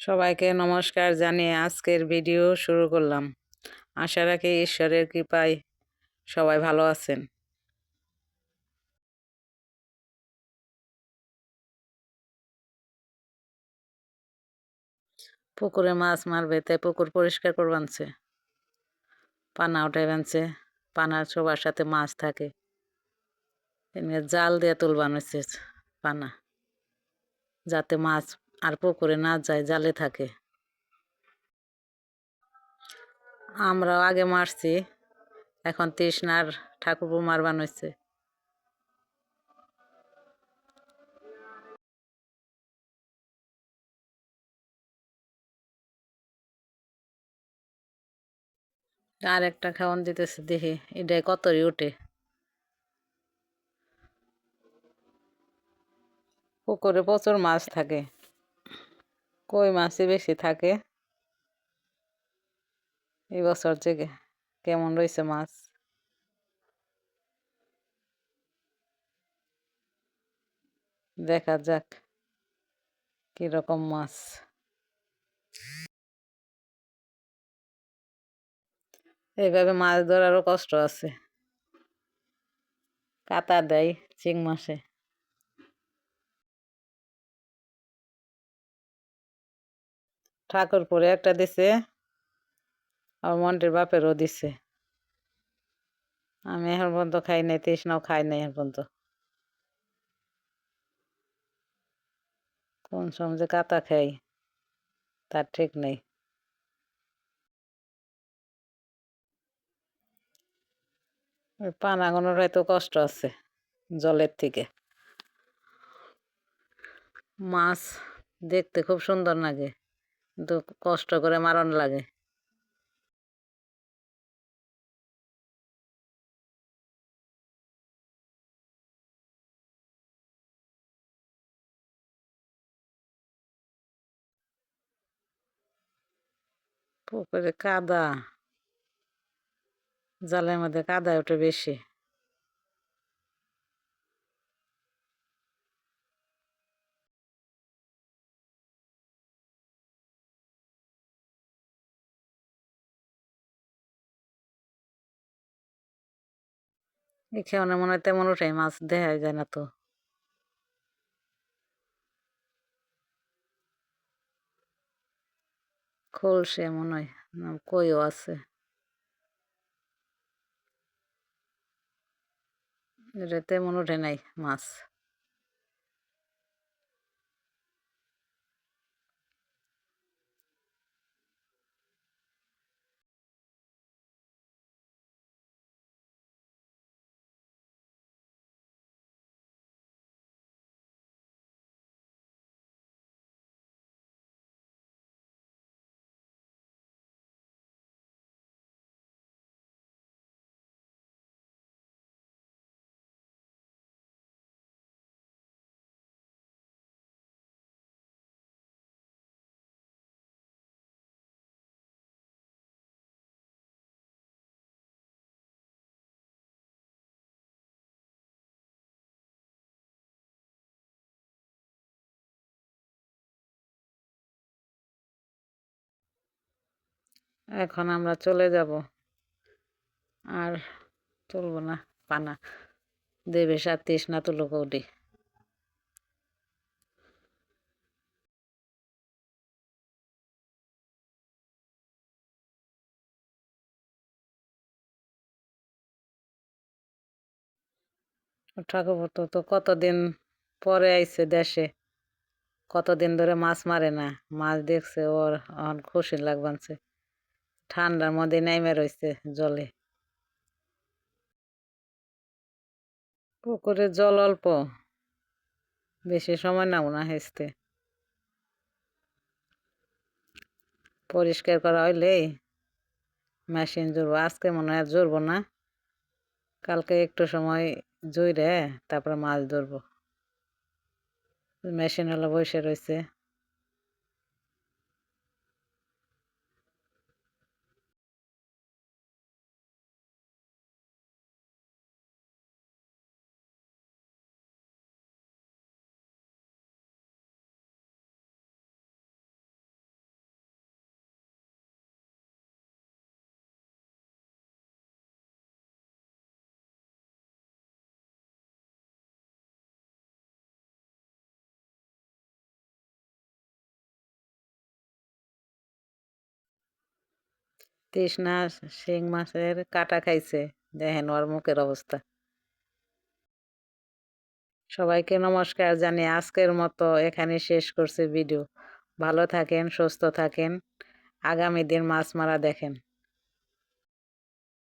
সবাইকে নমস্কার জানিয়ে আজকের ভিডিও শুরু করলাম। আশা রাখি ঈশ্বরের কৃপায় সবাই ভালো আছেন। পুকুরে মাছ মারবে, তাই পুকুর পরিষ্কার করবানছে পানা উঠাই বানছে পানার সবার সাথে মাছ থাকে। জাল দিয়ে তুলবান পানা। যাতে মাছ আর পুকুরে না যায়, জালে থাকে। আমরাও আগে মারছি, এখন তৃষ্ণার ঠাকুর মারবান হয়েছে আর একটা খাওয়ান দিতেছে, দেখি এটাই কতই ওঠে পুকুরে প্রচুর মাছ থাকে। কই মাছই বেশি থাকে? এই বছর যে কেমন রয়েছে মাছ? দেখা যাক, কীরকম মাছ। এইভাবে মাছ ধরারও কষ্ট আছে। কাতা দেয় চিং মাসে ঠাকুরপুরে একটা দিছে আর মন্টির বাপেরও দিছে। আমি এখন পর্যন্ত খাই নাই, তৃষ্ণাও খাই নাই এখন পর্যন্ত। কোন সময় যে কাতা খাই, তার ঠিক নেই। পানাগনের হয়তো কষ্ট আছে, জলের থেকে। মাছ দেখতে খুব সুন্দর লাগে। কিন্তু কষ্ট করে মারণ লাগে। পুকুরে কাদা জালের মধ্যে কাদা ওঠে বেশি। এখানে মনে হয় তেমন ওঠে মাছ দেখা যায় না তো। খোলসে মনে হয় কইও আছে। এটা তেমন ওঠে নাই, মাছ। এখন আমরা চলে যাব। আর তুলব না, পানা। দেবে সাত তৃষ্ণা তুলো কৌটি। ঠাকুর তো কতদিন পরে আইছে দেশে? কতদিন ধরে মাছ মারে না? মাছ দেখছে, ওর এখন খুশি লাগবানছে। ঠান্ডার মধ্যে নেমে রয়েছে জলে। পুকুরে জল অল্প, বেশি সময় নাও না হেসতে পরিষ্কার করা হইলেই মেশিন জুড়বো, আজকে মনে হয় জুড়বো না। কালকে একটু সময় জুইরে তারপরে মাছ ধরবো। মেশিন হলো বসে রয়েছে তৃষ্ণা শিং মাছের কাটা খাইছে। দেখেন ওর মুখের অবস্থা। সবাইকে নমস্কার জানি আজকের মতো এখানে শেষ করছে ভিডিও। ভালো থাকেন, সুস্থ থাকেন। আগামী দিন মাছ মারা দেখেন।